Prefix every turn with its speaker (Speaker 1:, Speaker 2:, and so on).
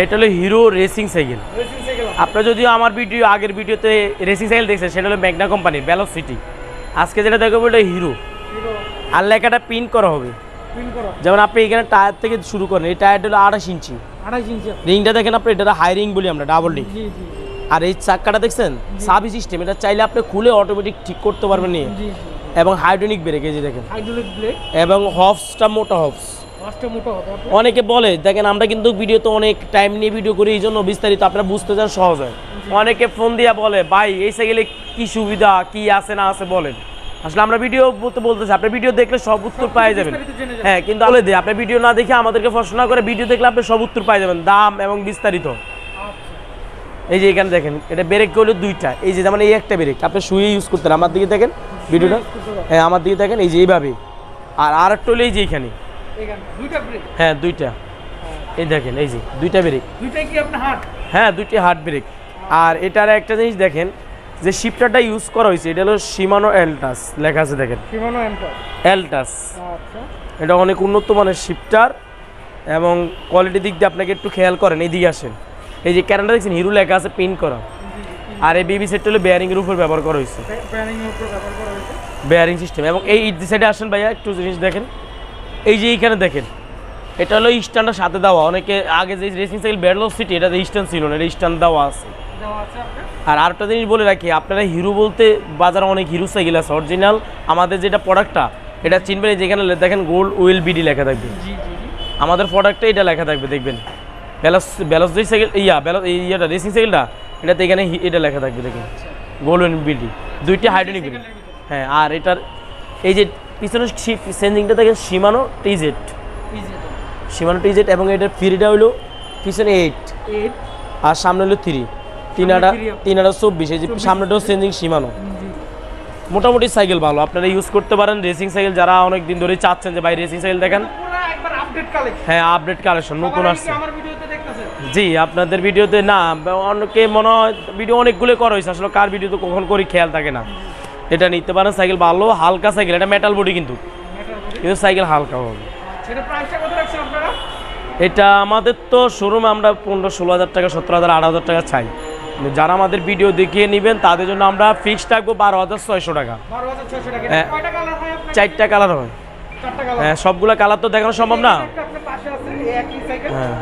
Speaker 1: এটা হলো hero racing cycle. আপনারা যদিও আমার ভিডিও আগের ভিডিওতে রেসিং সাইকেল দেখছেন সেটা হলো ম্যাগনা কোম্পানির সিটি আজকে যেটা দেখাবো এটা হিরো। আর লেখাটা প্রিন্ট করা হবে। যেমন আপনি এখানে টায়ার থেকে শুরু করেন এই টায়ারটা হলো
Speaker 2: আড়াইশ ইঞ্চি।
Speaker 1: রিংটা দেখেন আপনি এটা হাই রিং বলি আমরা ডাবল রিং আর এই চাক্কাটা দেখছেন? সাবি সিস্টেম এটা চাইলে আপনি খুলে অটোমেটিক ঠিক করতে পারবেন এবং হাইড্রোনিক ব্রেক এই যে দেখেন। এবং হফসটা মোটা হফস অনেকে বলে দেখেন আমরা কিন্তু ভিডিওতে অনেক টাইম নিয়ে ভিডিও করি এই জন্য বিস্তারিত আপনারা বুঝতে চান সহজ। হয় অনেকে ফোন দিয়া বলে ভাই এই সাইকেলে কি সুবিধা কি আছে না আছে? বলেন। আসলে আমরা ভিডিও বলতে বলতেছি আপনার ভিডিও দেখলে সব উত্তর পাই যাবেন। হ্যাঁ কিন্তু বলে দিই আপনার ভিডিও না দেখে আমাদেরকে প্রশ্ন না করে ভিডিও দেখলে আপনি সব উত্তর পাই যাবেন দাম এবং বিস্তারিত।
Speaker 2: আচ্ছা।
Speaker 1: এই যে এখানে দেখেন এটা ব্রেক হলো দুইটা। এই যে যেমন এই একটা ব্রেক আপনি শুয়ে ইউজ করতেন। আমার দিকে দেখেন ভিডিওটা হ্যাঁ আমার দিকে দেখেন এই যে এইভাবে। আর আর একটা হলো এই যে
Speaker 2: এখানে।
Speaker 1: হ্যাঁ দুইটা। এই দেখেন এই যে দুইটা ব্রেক
Speaker 2: দুইটাই কি আপনার হাট
Speaker 1: হ্যাঁ দুইটি হার্ড ব্রেক আর এটার একটা জিনিস দেখেন যে শিফটারটা ইউজ করা হয়েছে এটা হলো সীমানো এলটাস লেখা আছে দেখেন।
Speaker 2: সীমানো
Speaker 1: এলটাস
Speaker 2: আচ্ছা।
Speaker 1: এটা অনেক উন্নত মানের শিফটার এবং কোয়ালিটির দিক দিয়ে আপনাকে একটু খেয়াল করেন এইদিকে আসেন। এই যে ক্যারেন্ডার দেখছেন হিরো লেখা আছে প্রিন্ট করা। আর এই বিবি সেটটা হলো বেয়ারিংয়ের উপর ব্যবহার করা হয়েছে।
Speaker 2: উপর ব্যবহার করা হয়েছে।
Speaker 1: বেয়ারিং সিস্টেম এবং এই সাইডে আসেন ভাইয়া একটু জিনিস দেখেন। এই যে এইখানে দেখেন এটা হলো স্ট্যান্ডের সাথে দেওয়া। অনেকে আগে যে রেসিং সাইকেল বেরলো সিটি এটা স্ট্যান্ড ছিল না এটা স্ট্যান্ড দেওয়া আছে। আর আরেকটা জিনিস বলে রাখি আপনারা হিরো বলতে বাজারে অনেক হিরো সাইকেল আছে অরিজিনাল আমাদের যেটা প্রোডাক্টটা এটা চিনবেন যেখানে দেখেন গোল্ড উইল বিডি লেখা থাকবে। আমাদের প্রোডাক্টে এটা লেখা থাকবে দেখবেন। ব্যালস ব্যালস যে সাইকেল ইয়া ব্যালস ইয়েটা রেসিং সাইকেলটা এটাতে এখানে এটা লেখা থাকবে দেখেন। গোল্ড উইল বিডি দুইটি হাইড্রোনিক হ্যাঁ আর এটার এই যে পিছনে সেন্সিংটা দেখেন সীমানো টিজেট সীমানো টিজেট এবং এটার ফ্রিটা হলো পিছনে এইট আর সামনে হলো থ্রি তিন আটা তিন আটা চব্বিশ। এই যে সামনেটাও সেন্সিং সীমানো। মোটামুটি সাইকেল ভালো। আপনারা ইউজ করতে পারেন রেসিং সাইকেল যারা অনেক দিন ধরেই চাচ্ছেন যে ভাই রেসিং সাইকেল দেখেন। হ্যাঁ আপডেট কালেকশন নতুন আসছে।
Speaker 2: ভিডিওতে
Speaker 1: জি আপনাদের ভিডিওতে না অনেকে মনে হয় ভিডিও অনেকগুলো করা হয়েছে। আসলে কার ভিডিও তো কখন করি খেয়াল থাকে না। এটা নিতে পারেন সাইকেল ভালো হালকা সাইকেল এটা মেটাল বডি কিন্তু। কিন্তু সাইকেল হালকা হবে। এটা আমাদের তো শোরুমে আমরা পনেরো ষোলো হাজার টাকা সতেরো হাজার আট হাজার টাকা চাই। যারা আমাদের ভিডিও দেখিয়ে নেবেন তাদের জন্য আমরা ফিক্সড রাখব বারো হাজার ছয়শো টাকা। হ্যাঁ।
Speaker 2: হয়
Speaker 1: চারটা কালার হয়। হ্যাঁ সবগুলো কালার তো দেখানো সম্ভব না। হ্যাঁ।